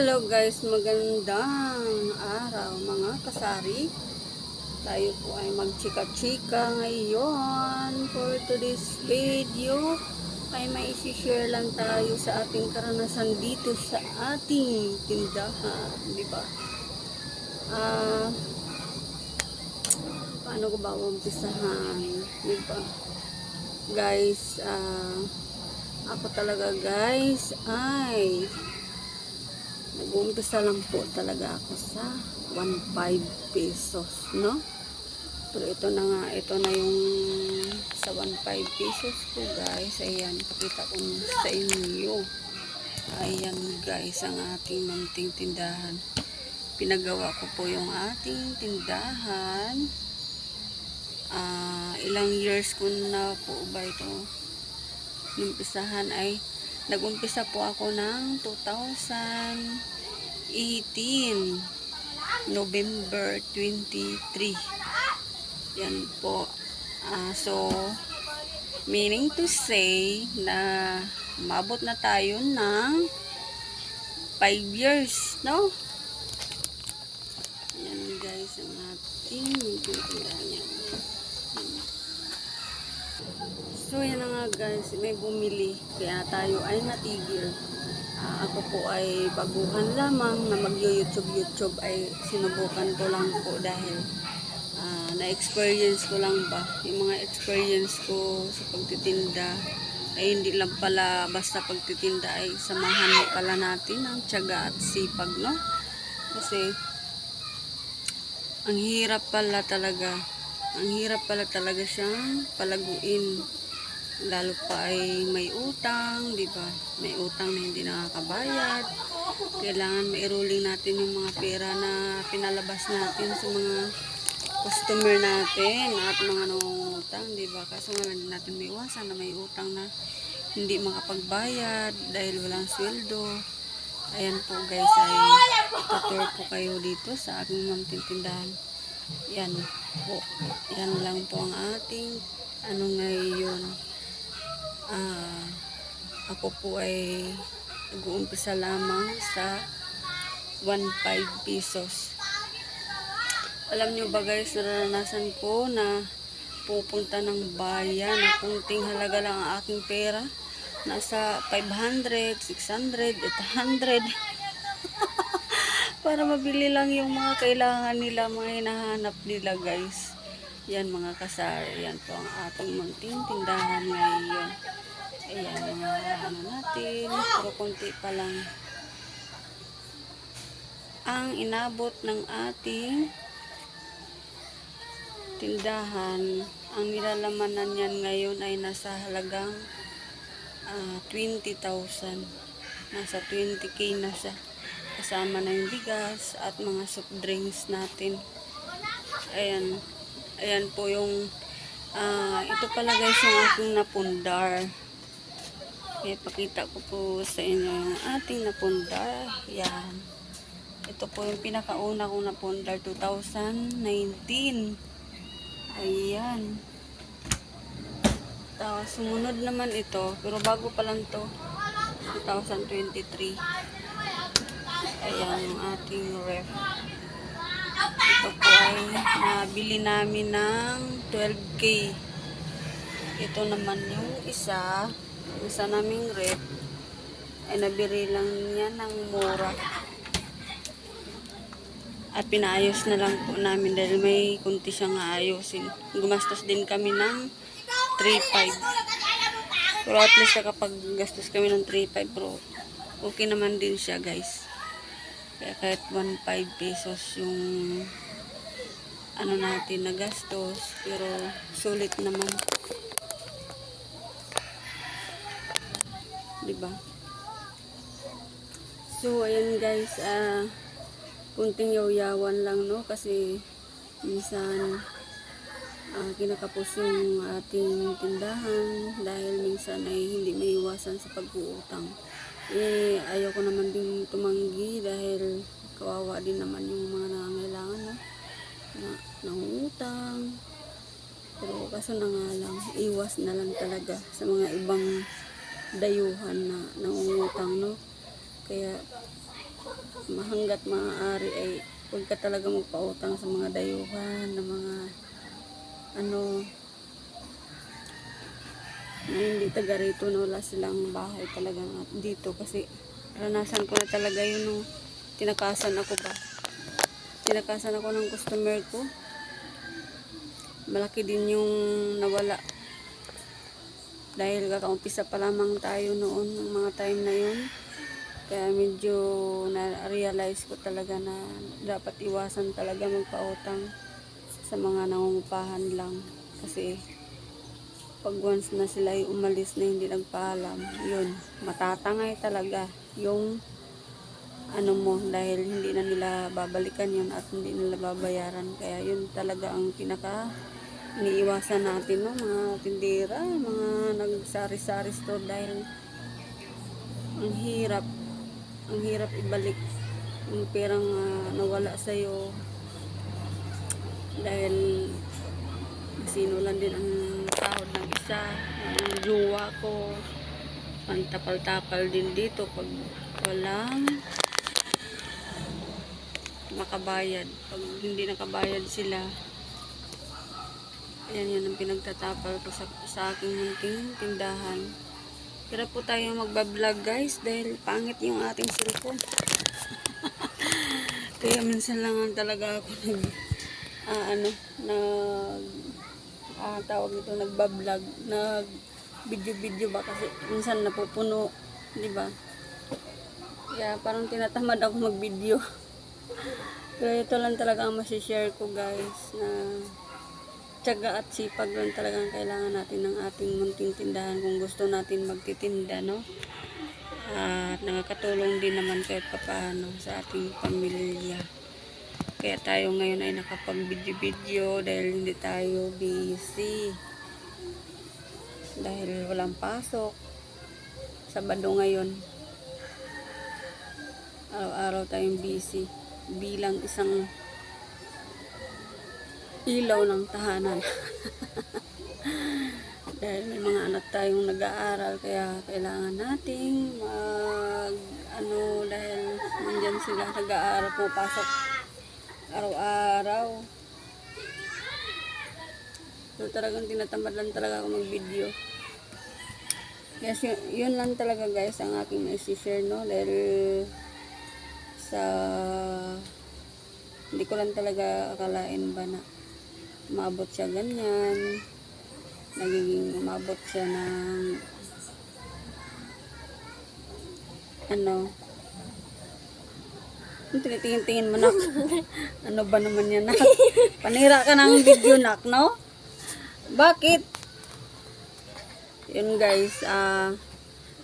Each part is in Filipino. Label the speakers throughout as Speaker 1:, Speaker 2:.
Speaker 1: Hello guys, magandang araw mga kasari. Tayo po ay magchika-chika ngayon. For today's video, ay may isi-share lang tayo sa ating karanasan dito sa ating tindahan. Di ba? Ah, paano ko ba umpisahan? Di ba? Guys, ah, ako talaga guys ay nag-uumpisa lang po talaga ako sa 1.5 pesos, no? Pero ito na nga, ito na yung sa 1.5 pesos ko, guys. Ayan, pakita ko sa inyo. Ayan, guys, ang ating munting tindahan. Pinagawa ko po yung ating tindahan. Ah, ilang years ko na po ba ito? Numpisahan ay Nag-umpisa po ako ng 2018 November 23 yan po. Ah, so meaning to say na mabot na tayo ng 5 years no? Yan guys ang ating So, yan na nga guys, may bumili. Kaya tayo ay natigil. Ah, ako po ay baguhan lamang na mag-YouTube-YouTube ay sinubukan ko lang po dahil ah, na-experience ko lang ba. Yung mga experience ko sa pagtitinda ay hindi lang pala basta pagtitinda ay samahan pala natin ang tiyaga at sipag, no? Kasi ang hirap pala talaga. Ang hirap pala talaga siyang palaguin lalo pa ay may utang, di ba? May utang na hindi nakakabayad. Kailangan mairuling natin yung mga pera na pinalabas natin sa mga customer natin at mga nangungutang, di ba? Kaso nga hindi natin may iwasan na may utang na hindi makapagbayad dahil walang sweldo. Ayan po guys, ay itutur po kayo dito sa aking mamtintindahan. Yan po. Yan lang po ang ating ano ngayon ah, ako po ay nag-uumpisa lamang sa 1.5 pesos. Alam nyo ba guys, naranasan ko na pupunta ng bayan na kunting halaga lang ang aking pera. Nasa 500, 600, 800. Para mabili lang yung mga kailangan nila, mga hinahanap nila guys. Yan mga kasari, yan po ang ating munting tindahan ngayon. Ayan, mga ano natin, pero konti pa lang. Ang inabot ng ating tindahan, ang nilalamanan niyan ngayon ay nasa halagang ah, 20,000. Nasa 20k na siya. Kasama na yung bigas at mga soft drinks natin. Ayan. Ayan po yung ah, ito pala guys yung aking napundar. Okay, pakita ko po sa inyo yung ating napundar. Yan. Ito po yung pinakauna kong napundar 2019. Ayan. Tapos sumunod naman ito, pero bago pa lang to 2023. Ayan yung ating ref. Ito po ay nabili namin ng 12k. Ito naman yung isa, isa naming ref, ay nabili lang niya ng mura. At pinaayos na lang po namin dahil may kunti siyang aayusin. Gumastos din kami ng 3.5. Pero at least kapag gastos kami ng 3.5 pero okay naman din siya guys. Kaya kahit 1.5 pesos yung ano natin na gastos pero sulit naman. 'Di ba? So ayan guys, ah kunting yaw-yawan lang no kasi minsan ah, kinakapos yung ating tindahan dahil minsan ay hindi maiwasan sa pag-uutang. Eh, ayaw ko naman din tumanggi dahil kawawa din naman yung mga nangangailangan no? na nangungutang. Pero kaso na nga lang, iwas na lang talaga sa mga ibang dayuhan na nangungutang, no? Kaya mahanggat maaari ay huwag ka talaga magpautang sa mga dayuhan na mga ano na hindi taga rito na wala silang bahay talaga dito kasi ranasan ko na talaga yun nung tinakasan ako ba? Tinakasan ako ng customer ko. Malaki din yung nawala. Dahil kakaumpisa pa lamang tayo noon ng mga time na yun. Kaya medyo na-realize ko talaga na dapat iwasan talaga magpautang sa mga nangungupahan lang. Kasi pag once na sila ay umalis na hindi nagpaalam yun, matatangay talaga yung ano mo dahil hindi na nila babalikan yun at hindi nila babayaran. Kaya yun talaga ang pinaka iniiwasan natin no mga tindera mga nagsari-sari store dahil ang hirap ang hirap ibalik yung perang ah, nawala sa'yo. Dahil sino lang din ang sahod ng isa ang jowa ko. Pantapal-tapal din dito pag walang makabayad pag hindi nakabayad sila ayan yun ang pinagtatapal ko sa, sa aking munting tindahan. Tira po tayo magbablog guys dahil pangit yung ating cellphone. Kaya minsan lang ang talaga ako nag ah, ano nag ah, tawag ito nagbablog, nag video-video ba kasi minsan napupuno, di ba? Kaya parang tinatamad ako mag-video. Pero ito lang talaga ang masishare ko guys na tiyaga at sipag lang talagang kailangan natin ng ating munting tindahan kung gusto natin magtitinda, no? At nakakatulong din naman kahit papaano sa ating pamilya. Kaya tayo ngayon ay nakapag-video-video dahil hindi tayo busy. Dahil walang pasok. Sabado ngayon. Araw-araw tayong busy. Bilang isang ilaw ng tahanan. Dahil may mga anak tayong nag-aaral kaya kailangan nating mag ano dahil nandyan sila nag-aaral pupasok araw-araw. So talagang tinatamad lang talaga ako mag-video. Yes, yun, yun lang talaga guys ang aking mai-share no dahil sa hindi ko lang talaga akalain ba na umabot siya ganyan nagiging umabot siya ng ano tinitingin-tingin mo nak ano ba naman yan nak? Panira ka ng video nak no? Bakit? Yun guys ah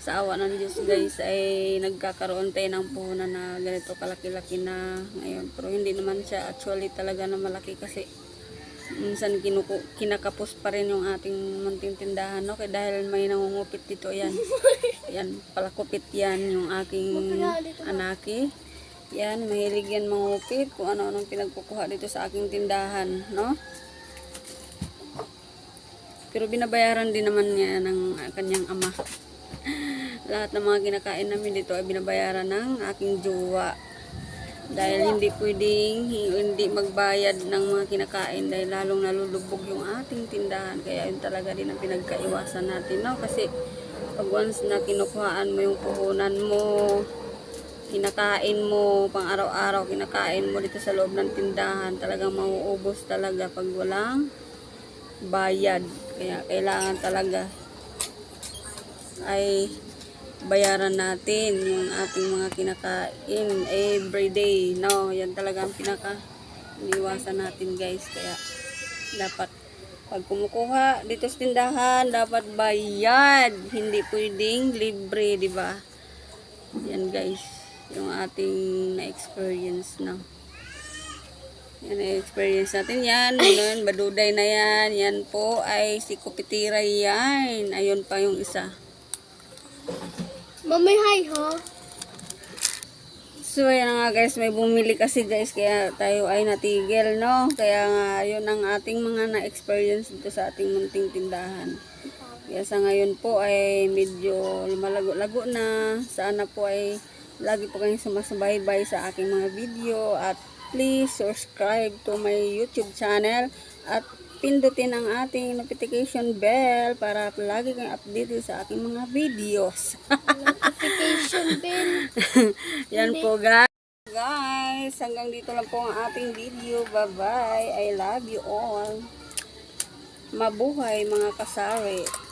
Speaker 1: sa awa ng Diyos guys ay nagkakaroon tayo ng puhunan na ganito kalaki-laki na ngayon. Pero hindi naman siya actually talaga na malaki kasi minsan kinuku, kinakapos pa rin yung ating munting tindahan no? Kaya dahil may nangungupit dito yan yan palakupit yan yung aking anaki yan mahilig yan mangupit kung ano anong pinagkukuha dito sa aking tindahan no? Pero binabayaran din naman niya ng kanyang ama. Lahat ng mga kinakain namin dito ay binabayaran ng aking jowa. Dahil hindi pwedeng hindi magbayad ng mga kinakain dahil lalong nalulubog yung ating tindahan. Kaya yun talaga din ang pinagkaiwasan natin no? Kasi pag once na kinukuhaan mo yung puhunan mo kinakain mo pang araw-araw kinakain mo dito sa loob ng tindahan talagang mauubos talaga pag walang bayad kaya kailangan talaga ay bayaran natin yung ating mga kinakain every day. No, yan talaga ang pinaka iniwasan natin guys. Kaya dapat pag kumukuha dito sa tindahan, dapat bayad. Hindi pwedeng libre, di ba? Yan guys, yung ating na-experience na. Yan na-experience natin yan. Ganun, baduday na yan. Yan po ay si Kupitira yan. Ayun pa yung isa.
Speaker 2: Mami, hi, ha?
Speaker 1: So, ayan nga guys, may bumili kasi guys, kaya tayo ay natigil, no? Kaya nga, yun ang ating mga na-experience dito sa ating munting tindahan. Kaya sa ngayon po ay medyo lumalago-lago na. Sana po ay lagi po kayong sumasabay-bay sa aking mga video at please subscribe to my YouTube channel at pindutin ang ating notification bell para lagi kayong updated sa aking mga videos.
Speaker 2: Notification bell.
Speaker 1: Yan po guys. Guys, hanggang dito lang po ang ating video. Bye-bye. I love you all. Mabuhay mga kasari.